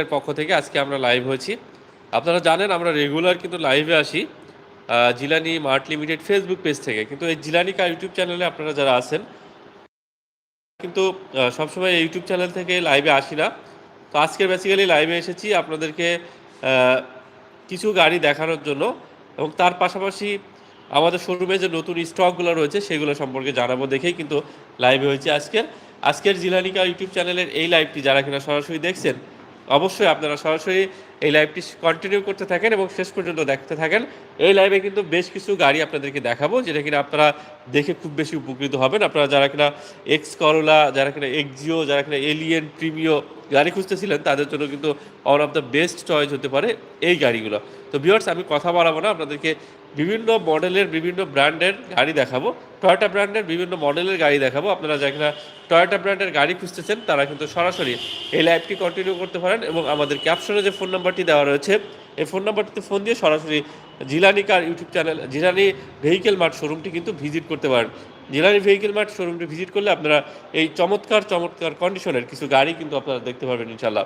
এর পক্ষ থেকে আজকে আমরা লাইভ হয়েছি। আপনারা জানেন, আমরা রেগুলার কিন্তু লাইভে আসি Jilani mart limited Facebook page থেকে। কিন্তু এই জিলানি কার ইউটিউব চ্যানেলে আপনারা যারা আছেন, কিন্তু সবসময় ইউটিউব চ্যানেল থেকে লাইভে আসি না। তো আজকে বেসিক্যালি লাইভে এসেছি আপনাদেরকে কিছু গাড়ি দেখানোর জন্য এবং তার পাশাপাশি আমাদের শোরুমে যে নতুন স্টকগুলো রয়েছে, সেগুলো সম্পর্কে জানাব দেখেই কিন্তু লাইভে হয়েছে আজকের। আজকের জিলানিকা ইউটিউব চ্যানেলের এই লাইভটি যারা কিনা সরাসরি দেখছেন অবশ্যই আপনারা সরাসরি এই লাইভটি কন্টিনিউ করতে থাকেন এবং শেষ পর্যন্ত দেখতে থাকেন। এই লাইভে কিন্তু বেশ কিছু গাড়ি আপনাদেরকে দেখাবো, যেটা কিনা আপনারা দেখে খুব বেশি উপকৃত হবেন। আপনারা যারা কিনা এক্স করোলা যারা কিনা এক্সিও যারা কিনা এলিয়েন প্রিমিও গাড়ি খুঁজতেছিলেন, তাদের জন্য কিন্তু one of the best choice হতে পারে এই গাড়িগুলো। তো বিয়ার্স আমি কথা বাড়াবো না, আপনাদেরকে বিভিন্ন মডেলের বিভিন্ন ব্র্যান্ডের গাড়ি দেখাবো। টয়োটা ব্র্যান্ডের বিভিন্ন মডেলের গাড়ি দেখাবো। আপনারা যারা টয়োটা ব্র্যান্ডের গাড়ি খুঁজতেছেন, তারা কিন্তু সরাসরি এই লাইভটি কন্টিনিউ করতে পারেন এবং আমাদের ক্যাপশনে যে ফোন নাম্বারটি দেওয়া রয়েছে, এই ফোন নাম্বারটিতে ফোন দিয়ে সরাসরি Jilani car YouTube channel Jilani vehicle mart শোরুমটি কিন্তু ভিজিট করতে পারেন। জিলানি ভেহিকেল মার্ট শোরুমটি ভিজিট করলে আপনারা এই চমৎকার চমৎকার কন্ডিশনের কিছু গাড়ি কিন্তু আপনারা দেখতে পারবেন ইনশাল্লাহ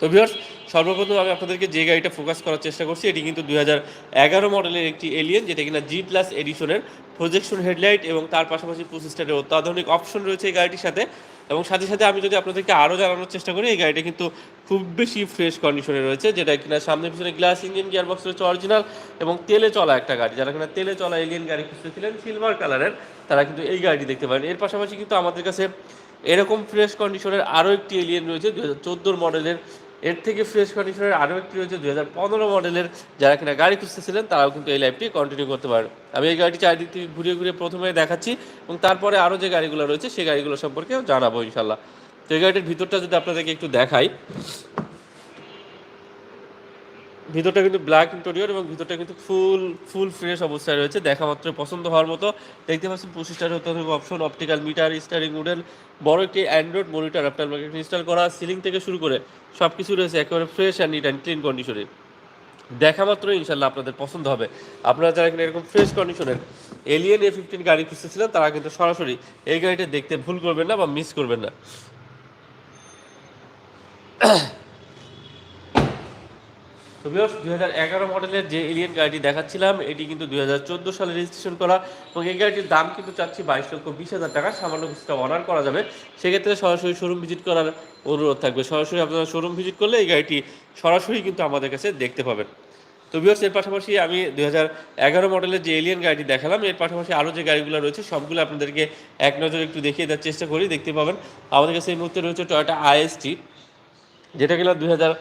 তো ভিউয়ার্স সর্বপ্রথম আমি আপনাদেরকে যে গাড়িটা ফোকাস করার চেষ্টা করছি, এটি কিন্তু দুই হাজার এগারো মডেলের একটি এলিয়েন যেটা কিনা জি প্লাস এডিশনের প্রজেকশন হেডলাইট এবং তার পাশাপাশি পঁচিশ স্টারের অত্যাধুনিক অপশন রয়েছে এই গাড়িটির সাথে। এবং সাথে সাথে আমি যদি আপনাদেরকে আরও জানানোর চেষ্টা করি, এই গাড়িটা কিন্তু খুব বেশি ফ্রেশ কন্ডিশনে রয়েছে, যেটা কিনা সামনে পিছনে গ্লাস ইঞ্জিন গিয়ারবক্স রয়েছে অরিজিনাল এবং তেলে চলা একটা গাড়ি। যারা কিনা তেলে চলা এলিয়েন গাড়ি খুঁজতেছিলেন সিলভার কালারের তারা কিন্তু এই গাড়িটি দেখতে পারেন। এর পাশাপাশি কিন্তু আমাদের কাছে এরকম ফ্রেশ কন্ডিশনের আরও একটি এলিয়েন রয়েছে দু মডেলের এর থেকে ফ্রেশ কন্ডিশনের আরও একটি রয়েছে দু হাজার পনেরো মডেলের। যারা কিনা গাড়ি খুঁজতেছিলেন, তারাও কিন্তু এই লাইফটি কন্টিনিউ করতে পারেন আমি এই গাড়িটি চারিদিক থেকে ঘুরিয়ে ঘুরিয়ে প্রথমে দেখাচ্ছি এবং তারপরে আরও যে গাড়িগুলো রয়েছে, সেই গাড়িগুলো সম্পর্কেও জানাব ইনশাল্লাহ তো এই গাড়িটির ভিতরটা যদি আপনাদেরকে একটু দেখাই। ভিতরটা কিন্তু ব্ল্যাক ইন্টেরিয়র এবং ভিতরটা কিন্তু ফুল ফুল ফ্রেশ অবস্থায় রয়েছে। দেখা মাত্র পছন্দ হওয়ার মতো। দেখতে পাচ্ছেন পঁচিশটার অত্যাধুনিক অপশন অপটিক্যাল মিটার স্টারিং উডেল বড় একটি অ্যান্ড্রয়েড মনিটর আপনার মার্কেট ইনস্টল করা। সিলিং থেকে শুরু করে সব কিছু রয়েছে একেবারে fresh and neat and clean কন্ডিশনে দেখা মাত্র ইনশাল্লাহ আপনাদের পছন্দ হবে। আপনারা যারা এখানে এরকম ফ্রেশ কন্ডিশনের এলিয়েন এ ফিফটিন গাড়ি খুঁজতেছিলেন, তারা কিন্তু সরাসরি এই গাড়িটা দেখতে ভুল করবেন না বা মিস করবেন না। তো ভিউয়ার্স দুই হাজার মডেলের যে এলিয়ান গাড়িটি দেখাচ্ছিলাম, এটি কিন্তু দুই হাজার সালে রেজিস্ট্রেশন করা এবং এই গাড়িটির দাম কিন্তু চাচ্ছি বাইশ লক্ষ বিশ হাজার টাকা। সামান্য কিছুটা অর্ডার করা যাবে। সেক্ষেত্রে সরাসরি শোরুম ভিজিট করার অনুরোধ থাকবে। সরাসরি আপনারা শোরুম ভিজিট করলে এই গাড়িটি সরাসরি কিন্তু আমাদের কাছে দেখতে পাবেন। তো ভিউয়ার্স এর পাশাপাশি আমি হাজার এগারো মডেলের যে এলিয়ান গাড়িটি দেখালাম, এর পাশাপাশি আরও যে গাড়িগুলো রয়েছে, সবগুলো আপনাদেরকে এক নজরে একটু দেখিয়ে দেওয়ার চেষ্টা করি, দেখতে পাবেন। আমাদের কাছে এই মুহূর্তে রয়েছে টয়টা আইএসটি যেটা কিনা দুই হাজার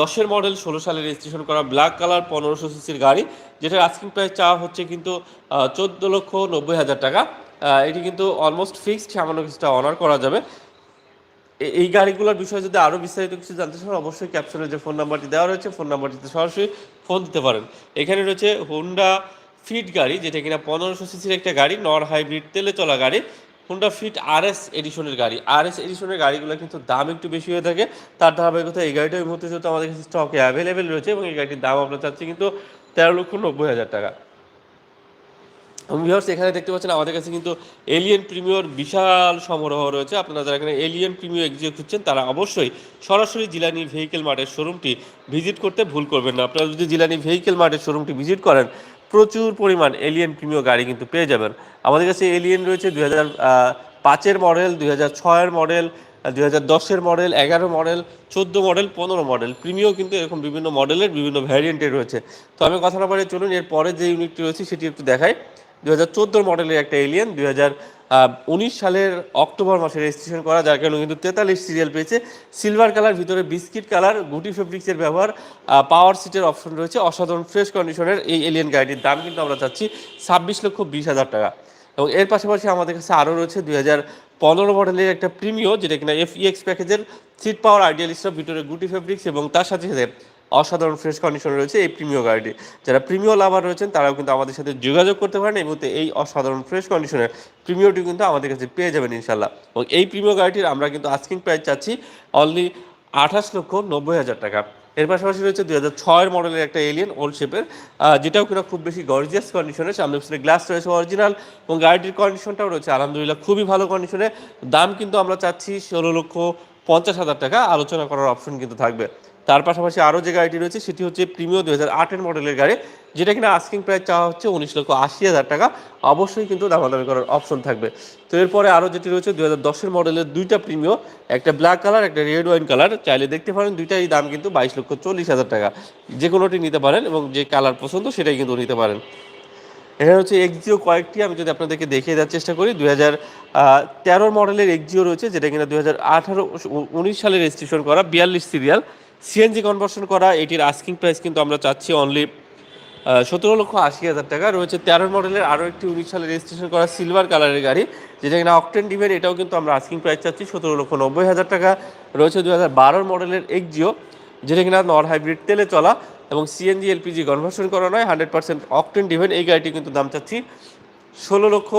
দশের মডেল, ষোলো সালে রেজিস্ট্রেশন করা ব্ল্যাক কালার পনেরোশো সিসির গাড়ি, যেটার আস্কিং প্রাইস চাওয়া হচ্ছে কিন্তু চোদ্দ লক্ষ নব্বই হাজার টাকা। এটি কিন্তু অলমোস্ট ফিক্সড সামান্য কিছুটা অনার করা যাবে। এই গাড়িগুলোর বিষয়ে যদি আরও বিস্তারিত কিছু জানতে চান অবশ্যই ক্যাপশনে যে ফোন নাম্বারটি দেওয়া রয়েছে ফোন নাম্বারটিতে সরাসরি ফোন দিতে পারেন। এখানে রয়েছে হোন্ডা ফিট গাড়ি, যেটা কিনা পনেরোশো সিসির একটা গাড়ি, নর হাইব্রিড তেলে চলা গাড়ি। হোন্ডা ফিট আর এস এডিশনের গাড়ি। আর এস এডিশনের গাড়িগুলো কিন্তু দাম একটু বেশি হয়ে থাকে। তার ধারাবাহিকতা এই গাড়িটা মুহূর্তে যেহেতু আমাদের কাছে স্টকে অ্যাভেলেবেল রয়েছে এবং এই গাড়িটির দাম আমরা চাচ্ছি কিন্তু তেরো লক্ষ নব্বই হাজার টাকা। এবং ভিউয়ার্স এখানে দেখতে পাচ্ছেন আমাদের কাছে কিন্তু এলিয়েন প্রিমিয়র বিশাল সমারোহ রয়েছে। আপনারা যারা এখানে এলিয়েন প্রিমিয়র এক্সিও খুঁজছেন, তারা অবশ্যই সরাসরি জিলানি ভেহিকেল মার্টের শোরুমটি ভিজিট করতে ভুল করবেন না। আপনারা যদি জিলানি ভেহিকেল মার্টের শোরুমটি ভিজিট করেন প্রচুর পরিমাণ এলিয়েন প্রিমিয় গাড়ি কিন্তু পেয়ে যাবেন। আমাদের কাছে এলিয়েন রয়েছে দুই হাজার পাঁচের মডেল দুই হাজার ছয়ের মডেল দুই হাজার দশের মডেল এগারো মডেল চোদ্দ মডেল পনেরো মডেল প্রিমিও কিন্তু এরকম বিভিন্ন মডেলের বিভিন্ন ভ্যারিয়েন্টের রয়েছে। তো আমি কথা না বলে চলুন এর পরে যে ইউনিটটি রয়েছে সেটি একটু দেখাই। দু হাজার চোদ্দোর মডেলের একটা এলিয়েন দুই হাজার উনিশ সালের অক্টোবর মাসে রেজিস্ট্রেশন করা, যার কারণে কিন্তু তেতাল্লিশ সিরিয়াল পেয়েছে। সিলভার কালার ভিতরে বিস্কিট কালার গুটি ফেব্রিক্সের ব্যবহার পাওয়ার সিটের অপশন রয়েছে। অসাধারণ ফ্রেশ কন্ডিশনের এই এলিয়ান গাড়িটির দাম কিন্তু আমরা চাচ্ছি ছাব্বিশ লক্ষ বিশ হাজার টাকা। এবং এর পাশাপাশি আমাদের কাছে আরও রয়েছে দুই হাজার পনেরো মডেলের একটা প্রিমিও যেটা কিনা এফ ইএক্স প্যাকেজের সিট পাওয়ার আইডিয়াল স্টপ ভিতরে গুটি ফেব্রিক্স এবং তার সাথে সাথে অসাধারণ ফ্রেশ কন্ডিশন রয়েছে এই প্রিমিও গাড়িটি। যারা প্রিমিও লাভার রয়েছেন, তারাও কিন্তু আমাদের সাথে যোগাযোগ করতে পারেন। এই মুহূর্তে এই অসাধারণ ফ্রেশ কন্ডিশনের প্রিমিওটি কিন্তু আমাদের কাছে পেয়ে যাবেন ইনশাল্লাহ এবং এই প্রিমিও গাড়িটির আমরা কিন্তু আস্কিং প্রাইস চাচ্ছি অনলি আঠাশ লক্ষ নব্বই হাজার টাকা। এর পাশাপাশি রয়েছে দুই হাজার ছয়ের মডেলের একটা এলিয়েন ওল্ড শেপের যেটাও কিনা খুব বেশি গর্জিয়াস কন্ডিশনে সামনে পিছনে গ্লাস রয়েছে অরিজিনাল এবং গাড়িটির কন্ডিশনটাও রয়েছে আলহামদুলিল্লাহ খুবই ভালো কন্ডিশনে দাম কিন্তু আমরা চাচ্ছি ষোলো লক্ষ পঞ্চাশ হাজার টাকা। আলোচনা করার অপশন কিন্তু থাকবে। তার পাশাপাশি আরও যে গাড়িটি রয়েছে, সেটি হচ্ছে প্রিমিও দু হাজার আটের মডেলের গাড়ি, যেটা কিনা আস্কিং প্রাইস চাওয়া হচ্ছে উনিশ লক্ষ আশি হাজার টাকা। অবশ্যই কিন্তু দামাদামি করার অপশন থাকবে। তো এরপরে আরও যেটি রয়েছে দু হাজার দশের মডেলের দুইটা প্রিমিও একটা ব্ল্যাক কালার একটা রেড ওয়াইন কালার চাইলে দেখতে পারেন, দুইটাই দাম কিন্তু বাইশ লক্ষ চল্লিশ হাজার টাকা। যে কোনোটি নিতে পারেন এবং যে কালার পছন্দ, সেটাই কিন্তু নিতে পারেন। এখানে হচ্ছে এক্সিও কয়েকটি, আমি যদি আপনাদেরকে দেখিয়ে দেওয়ার চেষ্টা করি দুই হাজার তেরো মডেলের এক্সিও রয়েছে, যেটা কিনা দুই হাজার আঠারো, উনিশ সালে রেজিস্ট্রেশন করা, বিয়াল্লিশ সিরিয়াল সিএনজি কনভার্সন করা, এটির আস্কিং প্রাইস কিন্তু আমরা চাচ্ছি অনলি সতেরো লক্ষ আশি হাজার টাকা। রয়েছে তেরো মডেলের আরও একটি উনিশ সালে রেজিস্ট্রেশন করা সিলভার কালারের গাড়ি, যেটা কিনা অকটেন ডিভের এটাও কিন্তু আমরা আস্কিং প্রাইস চাচ্ছি সতেরো লক্ষ নব্বই হাজার টাকা। রয়েছে দু হাজার বারোর মডেলের এক্সিও যেটা কিনা নর হাইব্রিড তেলে চলা এবং সিএনজি এলপিজি কনভার্সন করা নয় হান্ড্রেড পার্সেন্ট অকটেন ডিভেন এই গাড়িটি কিন্তু দাম চাচ্ছি ষোলো লক্ষ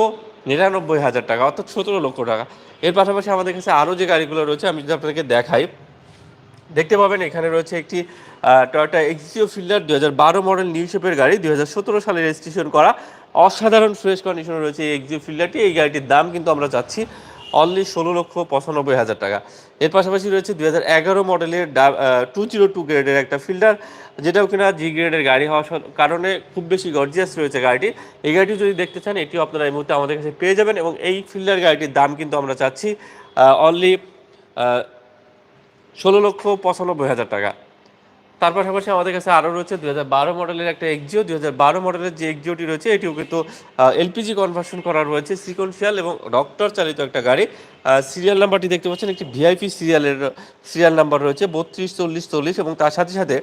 নিরানব্বই হাজার টাকা, অর্থাৎ সতেরো লক্ষ টাকা। এর পাশাপাশি আমাদের কাছে আরও যে গাড়িগুলো রয়েছে, আমি যদি আপনাদেরকে দেখাই দেখতে পাবেন, এখানে রয়েছে একটি টয়োটা এক্সিও ফিল্ডার দু হাজার বারো মডেল নিউ শেপের গাড়ি দু হাজার সতেরো সালে রেজিস্ট্রেশন করা। অসাধারণ ফ্রেশ কন্ডিশনে রয়েছে এই এক্সিও ফিল্ডারটি এই গাড়িটির দাম কিন্তু আমরা চাচ্ছি অনলি ষোলো লক্ষ পঁচানব্বই হাজার টাকা। এর পাশাপাশি রয়েছে দু এগারো মডেলের টু জিরো টু গ্রেডের একটা ফিল্ডার যেটাও কিনা জি গ্রেডের গাড়ি হওয়ার কারণে খুব বেশি গর্জিয়াস রয়েছে গাড়িটি। এই গাড়িটি যদি দেখতে চান, এটিও আপনারা এই মুহূর্তে আমাদের কাছে পেয়ে যাবেন এবং এই ফিল্ডার গাড়িটির দাম কিন্তু আমরা চাচ্ছি অনলি ষোলো লক্ষ পঁচানব্বই হাজার টাকা। তার পাশাপাশি আমাদের কাছে আরও রয়েছে দু বারো মডেলের একটা এক্সিও দু বারো মডেলের যে এক্সিওটি রয়েছে, এটিও কিন্তু এলপিজি কনভার্সন করা রয়েছে। সিকোয়েন্সিয়াল এবং ডক্টর চালিত একটা গাড়ি। সিরিয়াল নাম্বারটি দেখতে পাচ্ছেন, একটি ভিআইপি সিরিয়ালের সিরিয়াল নাম্বার রয়েছে, বত্রিশ, চল্লিশ চল্লিশ এবং তার সাথে সাথে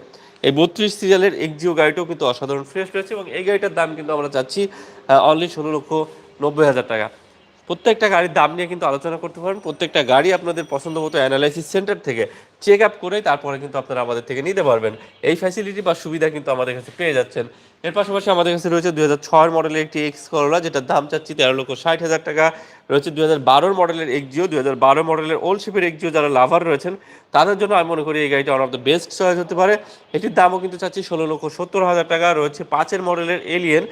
এই বত্রিশ সিরিয়ালের এক্সিও গাড়িটাও কিন্তু অসাধারণ ফ্রেশ রয়েছে এবং এই গাড়িটার দাম কিন্তু আমরা চাচ্ছি অনলি ষোলো লক্ষ নব্বই হাজার টাকা। প্রত্যেকটা গাড়ির দাম নিয়ে কিন্তু আলোচনা করতে পারেন। প্রত্যেকটা গাড়ি আপনাদের পছন্দ মতো অ্যানালাইসিস সেন্টার থেকে চেক আপ করে তারপরে কিন্তু আপনারা আমাদের থেকে নিতে পারবেন। এই ফ্যাসিলিটি বা সুবিধা কিন্তু আমাদের কাছে পেয়ে যাচ্ছেন। এর পাশাপাশি আমাদের কাছে রয়েছে দুই হাজার ছয় মডেলের একটি এক্স করোলা যেটার দাম চাচ্ছি তেরো লক্ষ ষাট হাজার টাকা। রয়েছে দুই হাজার বারোর মডেলের এক্সিও দুই হাজার বারো মডেলের ওল্ড শিপের এক্সিও যারা লাভার রয়েছেন, তাদের জন্য আমি মনে করি এই গাড়িটা one of the best choice হতে পারে। এটির দামও কিন্তু চাচ্ছি ষোলো লক্ষ সত্তর হাজার টাকা। রয়েছে পাঁচের মডেলের এলিয়েন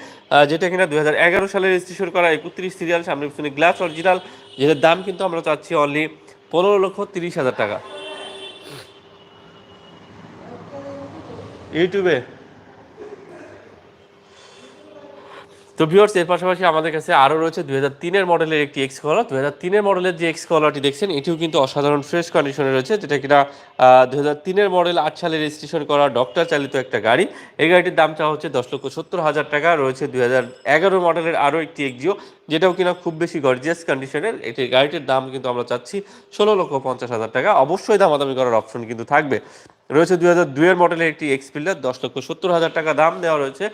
যেটা কিনা দুই হাজার এগারো সালে রেজিস্ট্রেশন করা একত্রিশ সিরিয়াল সামনে পিছনে গ্লাস অরিজিনাল যেটার দাম কিন্তু আমরা চাচ্ছি অনলি পনেরো লক্ষ তিরিশ হাজার টাকা। ইউটিউবে তো ভিউয়ার্স এর পাশাপাশি আমাদের কাছে আরও রয়েছে দু হাজার তিনের মডেলের একটি এক্স কলার দু হাজার তিনের মডেলের যে এক্স কলারটি দেখছেন, এটিও কিন্তু অসাধারণ ফ্রেশ কন্ডিশনে রয়েছে, যেটা কিনা দু হাজার তিনের মডেল আট সালে রেজিস্ট্রেশন করা ডক্টর চালিত একটা গাড়ি। এই গাড়িটির দাম চাওয়া হচ্ছে দশ লক্ষ সত্তর হাজার টাকা, রয়েছে দু হাজার এগারো মডেলের আরও একটি এক্সিও যেটাও কিনা খুব বেশি গর্জিয়াস কন্ডিশনের এটি গাড়িটির দাম কিন্তু আমরা চাচ্ছি ষোলো লক্ষ পঞ্চাশ হাজার টাকা। অবশ্যই দামাদামি করার অপশন কিন্তু থাকবে। রয়েছে দু হাজার দুইয়ের মডেলের একটি এক্স ফিল্ডার দশ লক্ষ সত্তর হাজার টাকা দাম দেওয়া রয়েছে।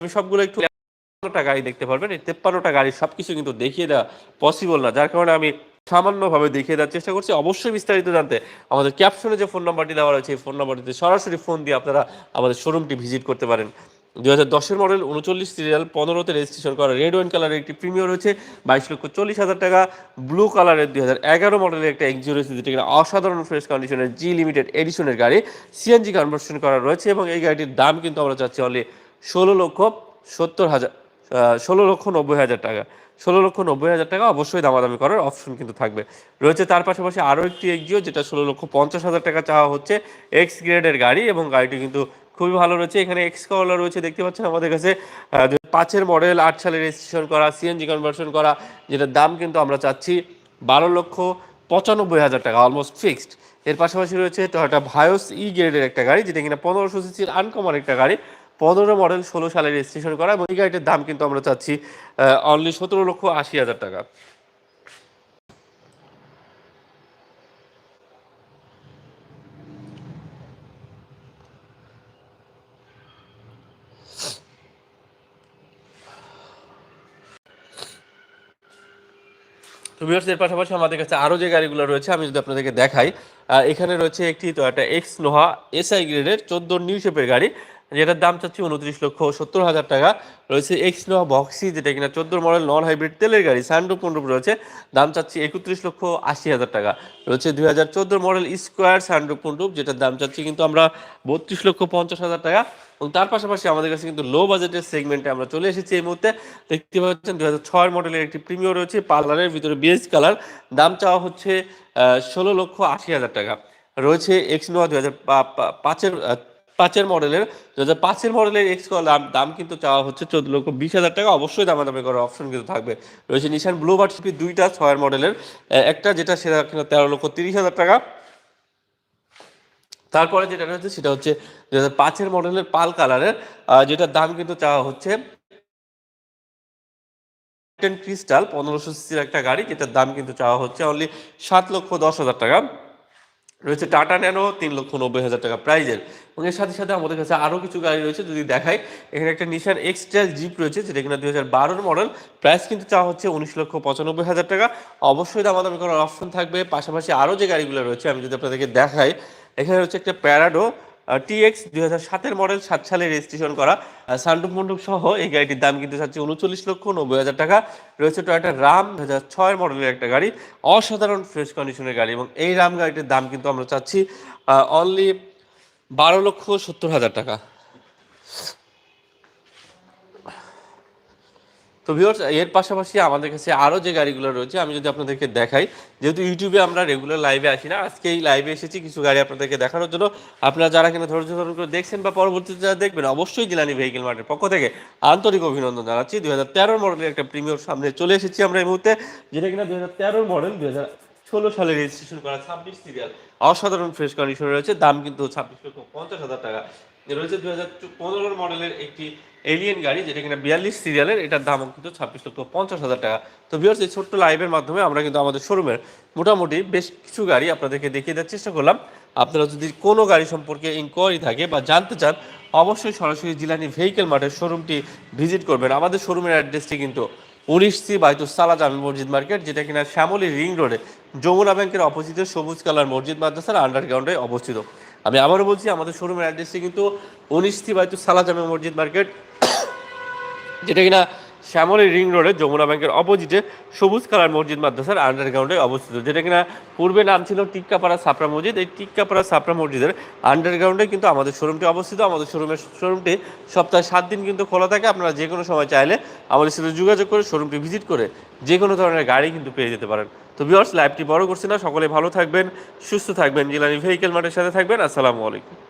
আমি সবগুলো একটু তেপ্পান্নটা গাড়ি দেখতে পারবেন। এই তেপ্পান্নটা গাড়ি সব কিছু কিন্তু দেখিয়ে দেওয়া পসিবল না। যার কারণে আমি সামান্যভাবে দেখিয়ে দেওয়ার চেষ্টা করছি। অবশ্যই বিস্তারিত জানতে আমাদের ক্যাপশনে যে ফোন নাম্বারটি দেওয়া রয়েছে, এই ফোন নাম্বারটিতে সরাসরি ফোন দিয়ে আপনারা আমাদের শোরুমটি ভিজিট করতে পারেন। দুই হাজার দশের মডেল উনচল্লিশ সিরিয়াল পনেরোতে রেজিস্ট্রেশন করা রেড ওয়াইন কালারের একটি প্রিমিয়ার রয়েছে। বাইশ লক্ষ চল্লিশ হাজার টাকা। ব্লু কালারের দুই হাজার এগারো মডেলের একটা এক্সিও রয়েছে যেটা কিনা অসাধারণ ফ্রেশ কন্ডিশনের জি লিমিটেড এডিশনের গাড়ি। সিএনজি কনভার্সন করা রয়েছে এবং এই গাড়িটির দাম কিন্তু আমরা চাচ্ছি অনলি ষোলো লক্ষ সত্তর হাজার ষোলো লক্ষ নব্বই হাজার টাকা। ষোলো লক্ষ নব্বই হাজার টাকা অবশ্যই দামাদামি করার অপশন কিন্তু থাকবে। রয়েছে তার পাশাপাশি আরও একটি এক্সিও, যেটা ষোলো লক্ষ পঞ্চাশ হাজার টাকা চাওয়া হচ্ছে এক্স গ্রেডের গাড়ি এবং গাড়িটি কিন্তু খুবই ভালো রয়েছে। এখানে এক্স কলার রয়েছে, দেখতে পাচ্ছেন আমাদের কাছে পাঁচের মডেল আট সালে রেজিস্ট্রেশন করা সিএনজি কনভার্সন করা, যেটার দাম কিন্তু আমরা চাচ্ছি বারো লক্ষ পঁচানব্বই হাজার টাকা অলমোস্ট ফিক্সড এর পাশাপাশি রয়েছে টয়োটা ভায়োস ই গ্রেডের একটা গাড়ি, যেটা কিনা পনেরোশো সিসির আনকমন একটা গাড়ি। পনেরো মডেল ষোলো সালে রেজিস্ট্রেশন করা এবং এই গাড়িটির দাম কিন্তু আমরা চাচ্ছি অনলি সতেরো লক্ষ আশি হাজার টাকা। তো ভিউয়ার্স পাশাপাশি আমাদের কাছে আরও যে গাড়িগুলো রয়েছে, আমি যদি আপনাদেরকে দেখাই এখানে রয়েছে একটি টয়োটা এক্স নোহা এসআই গ্রেডের চোদ্দ নিউ শেপের গাড়ি। যেটার দাম চাচ্ছি উনত্রিশ লক্ষ সত্তর হাজার টাকা। রয়েছে এক্স নোয়া বক্সি যেটা কিনা চোদ্দ মডেল নন হাইব্রিড তেলের গাড়ি সানরুপ পনেরো রয়েছে। দাম চাচ্ছি একত্রিশ লক্ষ আশি হাজার টাকা। রয়েছে দুই হাজার চোদ্দ মডেল স্কোয়ার সানরুপ পনেরো যেটার দাম চাচ্ছি কিন্তু আমরা বত্রিশ লক্ষ পঞ্চাশ হাজার টাকা। এবং তার পাশাপাশি আমাদের কাছে কিন্তু লো বাজেটের সেগমেন্টে আমরা চলে এসেছি এই মুহূর্তে। দেখতে পাচ্ছেন দু হাজার ছয় মডেলের একটি প্রিমিয়ার রয়েছে পার্লারের ভিতরে বিএস কালার দাম চাওয়া হচ্ছে ষোলো লক্ষ আশি হাজার টাকা। রয়েছে এক্স নোয়া দুই হাজার পাঁচের পাঁচের মডেলের দু হাজার পাঁচের মডেলের এক্স দাম দাম কিন্তু চাওয়া হচ্ছে চোদ্দ লক্ষ বিশ হাজার টাকা। অবশ্যই দামাদামি করার অপশন কিন্তু থাকবে। রয়েছে নিশান ব্লু বার্ড সিপি দুইটা ছয়ের মডেলের একটা যেটা সেটা কিনা তেরো লক্ষ তিরিশ হাজার টাকা। তারপরে যেটা রয়েছে সেটা হচ্ছে দু হাজার পাঁচের মডেলের পাল কালারের যেটার দাম কিন্তু চাওয়া হচ্ছে ক্রিস্টাল পনেরোশো সিসির একটা গাড়ি, যেটার দাম কিন্তু চাওয়া হচ্ছে অনলি সাত লক্ষ দশ হাজার টাকা। রয়েছে টাটা ন্যানো, তিন লক্ষ নব্বই হাজার টাকা প্রাইজের এবং এর সাথে সাথে আমাদের কাছে আরও কিছু গাড়ি রয়েছে যদি দেখাই। এখানে একটা নিশান এক্সট্রাল জিপ রয়েছে, যেটা কিনা দুই হাজার বারোর মডেল প্রাইস কিন্তু চাওয়া হচ্ছে উনিশ লক্ষ পঁচানব্বই হাজার টাকা। অবশ্যই দামাদামি করার অপশন থাকবে। পাশাপাশি আরও যে গাড়িগুলো রয়েছে, আমি যদি আপনাদেরকে দেখাই, এখানে রয়েছে একটা প্যারাডো টিএক্স দুই হাজার সাতের মডেল সাত সালে রেজিস্ট্রেশন করা। সান্ডুপ মন্ডুপ সহ এই গাড়িটির দাম কিন্তু চাচ্ছে উনচল্লিশ লক্ষ নব্বই হাজার টাকা। রয়েছে টয়েটা রাম দু হাজার ছয়ের মডেলের একটা গাড়ি, অসাধারণ ফ্রেশ কন্ডিশনের গাড়ি এবং এই রাম গাড়িটির দাম কিন্তু আমরা চাচ্ছি অনলি বারো লক্ষ সত্তর হাজার টাকা। তো ভিউয়ার্স এর পাশাপাশি আমাদের কাছে আরও যে গাড়িগুলো রয়েছে, আমি যদি আপনাদেরকে দেখাই, যেহেতু ইউটিউবে আমরা রেগুলার লাইভে আসি না, আজকে এই লাইভে এসেছি কিছু গাড়ি আপনাদেরকে দেখানোর জন্য। আপনারা যারা কিনা ধৈর্য ধরুন করে দেখছেন বা পরবর্তীতে যারা দেখবেন, অবশ্যই জিলানি ভেহিকেল মার্টের পক্ষ থেকে আন্তরিক অভিনন্দন জানাচ্ছি। দুই হাজার তেরোর মডেলের একটা প্রিমিয়ার সামনে চলে এসেছি আমরা এই মুহূর্তে, যেটা কিনা দুই হাজার তেরোর মডেল দুই হাজার ষোলো সালে রেজিস্ট্রেশন করা ছাব্বিশ সিরিয়াল অসাধারণ ফ্রেশ কন্ডিশনে রয়েছে। দাম কিন্তু ছাব্বিশ লক্ষ পঞ্চাশ হাজার টাকা। রয়েছে দুই হাজার পনেরো মডেলের একটি এলিয়েন গাড়ি, যেটা কিনা বিয়াল্লিশ সিরিয়ালের এটার দাম কিন্তু ছাব্বিশ লক্ষ পঞ্চাশ হাজার টাকা। তো ভিউয়ার্স এই ছোট্ট লাইভের মাধ্যমে আমরা কিন্তু আমাদের শোরুমের মোটামুটি বেশ কিছু গাড়ি আপনাদেরকে দেখিয়ে দেওয়ার চেষ্টা করলাম। আপনারা যদি কোনো গাড়ি সম্পর্কে ইনকোয়ারি থাকে বা জানতে চান, অবশ্যই সরাসরি জিলানি ভেহিকেল মার্টের শোরুমটি ভিজিট করবেন। আমাদের শোরুমের অ্যাড্রেসটি কিন্তু উনিশ সি বাইতুস সালা জামি মসজিদ মার্কেট, যেটা কিনা শ্যামলী রিং রোডে, যমুনা ব্যাংকের অপোজিটে সবুজ কালার মসজিদ মাদ্রাসার আন্ডারগ্রাউন্ডে অবস্থিত। আমি আবারও বলছি, আমাদের শোরুমের অ্যাড্রেসটি কিন্তু উনিশ সি বাইতুস সালা জামি মসজিদ মার্কেট, যেটা কিনা শ্যামলী রিং রোডে যমুনা ব্যাংকের অপোজিটে সবুজ কালার মসজিদ মাদ্রাসার আন্ডারগ্রাউন্ডে অবস্থিত, যেটা কিনা পূর্বে নাম ছিল টিক্কাপাড়া সাপড়া মসজিদ। এই টিক্কাপাড়া সাপড়া মসজিদের আন্ডারগ্রাউন্ডে কিন্তু আমাদের শোরুমটি অবস্থিত। আমাদের শোরুমের শোরুমটি সপ্তাহে সাত দিন কিন্তু খোলা থাকে। আপনারা যে কোনো সময় চাইলে আমাদের সাথে যোগাযোগ করে শোরুমটি ভিজিট করে যে কোনো ধরনের গাড়ি কিন্তু পেয়ে যেতে পারেন। তো ভিউয়ার্স লাইভটি বড় করছি না। সকলে ভালো থাকবেন, সুস্থ থাকবেন। জিলানি ভেহিকেল মার্টের সাথে থাকবেন। আসসালামু আলাইকুম।